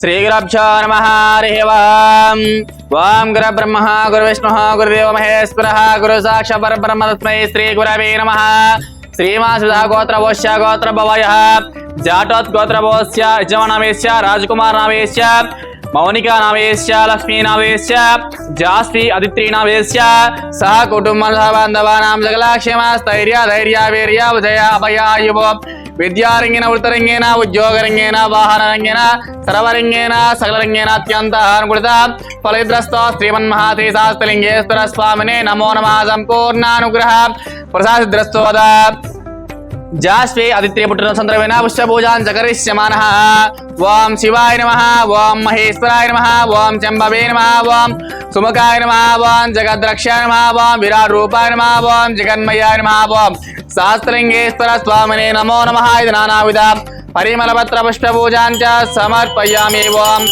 శ్రీగురభ్యో నమ హరి ఓం ఓం గుర బ్రహ్మ గురు విష్ణు గురుదేవ మహేశ్వర గురు సాక్ష పరబ్రహ్మ తస్మై శ్రీ గురవే నమ శ్రీమాసుధా గోత్ర వోశ్య గోత్ర భవయ జాటోత్ గోత్ర భవస్య యజమానమేశ్య రాజకుమార్ నామేశ్య మౌనికా నామేశ్య లక్ష్మీ నామేశ్య జాస్తి అదిత్రి నామేశ్య సహ కుటుంబ బాంధవానాం సకలాక్షేమ స్థైర్య ధైర్య వీర్య విజయ అభయాయువ విద్యారంగేన వృత్తరంగేన ఉద్యోగరంగేన వాహనరంగేన సర్వరంగేన సకలరంగేన అత్యంత అనుకూలత. ఫలిద్రస్త శ్రీమన్మహాతే శాస్త్రలింగేశ్వర స్వామినే నమో నమ. సంపూర్ణానుగ్రహ. ప్రసాదిద్రస్తోద జాస్వే ఆదిత్య పుట్టిన సందర్భమైన పుష్పూజాన్ జగరిష్యమాన ఓం శివాయ నమ ఓం మహేశ్వరాయ నమ ఓం చంబవే నమ ఓం సుముఖాయ నమ ఓం జగద్రక్షాయ నమ ఓం విరాట్ రూపాయ నమ ఓం జగన్మయాయ నమ ఓం శాస్త్రలింగేశ్వర స్వామినే నమో నమ ఇది నానావిధ పరిమళపత్ర పుష్పూజాంచ సమర్పయామి ఓం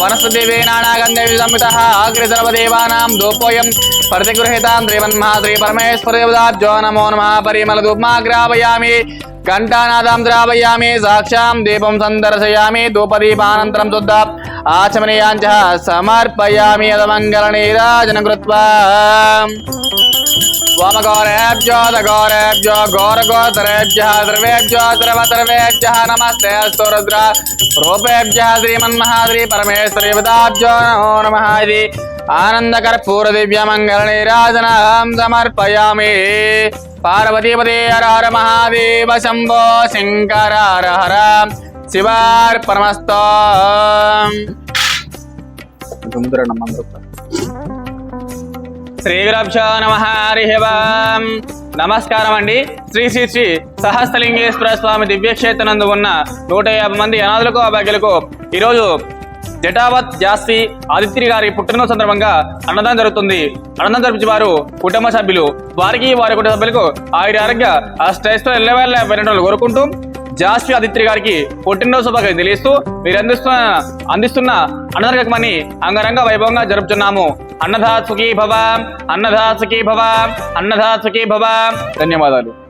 వనస్పతివే నానాగంధేవి సంహిత అగ్రి సర్వదేవానాం దూపోయం ప్రతిగృహీతాం శ్రీమన్మహా శ్రీ పరమేశ్వరదేవతాభ్యో నమో నమ పరిమళ ధూమాగ్రాపయామి ఘంటానాదం ద్రావయామి సాక్షాం దీపం సందర్శయామి ధూపదీపానంతరం శుద్ధ ఆచమనీయాంచ సమర్పయామి అదమంగళ నీరాజన కృత్వా वामगौरेभ्यो दगौरेभ्यो सर्वेभ्यो द्रवतर्वेभ्यः नमस्ते अस्तु रुद्र रूपेभ्यः श्रीमन्महाद्रि परमेश्वरीवदाभ्यो नमो नमः इति आनन्दकर्पूरदिव्यमङ्गलनिराजनाहं समर्पयामि। पार्वतीपते हर महादेव शम्भो शङ्कर हर हर शिवार्पणमस्त। శ్రీ గురభ్యో నమ హరి నమస్కారం అండి శ్రీ శ్రీ శ్రీ సహస్రలింగేశ్వర స్వామి దివ్యక్షేత్రనందు ఉన్న నూట యాభై మంది అనాథులకు అభాగ్యులకు ఈరోజు జటావత్ జాస్తి ఆదిత్య గారి పుట్టినరోజు సందర్భంగా అన్నదానం జరుగుతుంది. అన్నదానం జరిపించే వారు కుటుంబ సభ్యులు. వారికి వారి కుటుంబ సభ్యులకు ఆయుర ఆరోగ్య అష్టైస్తో ఎల్లవేళ వెళ్ళడం కోరుకుంటూ జాస్వి ఆదిత్య గారికి పుట్టినరోజు శుభాకాంక్షలు తెలియస్తూ మీరు అందిస్తున్న అందిస్తున్న అన్నదానకమని అంగరంగ వైభవంగా జరుపుతున్నాము. అన్నదా సుఖీ భవ అన్నదా సుఖీ భవ అన్నదా సుఖీ భవ ధన్యవాదాలు.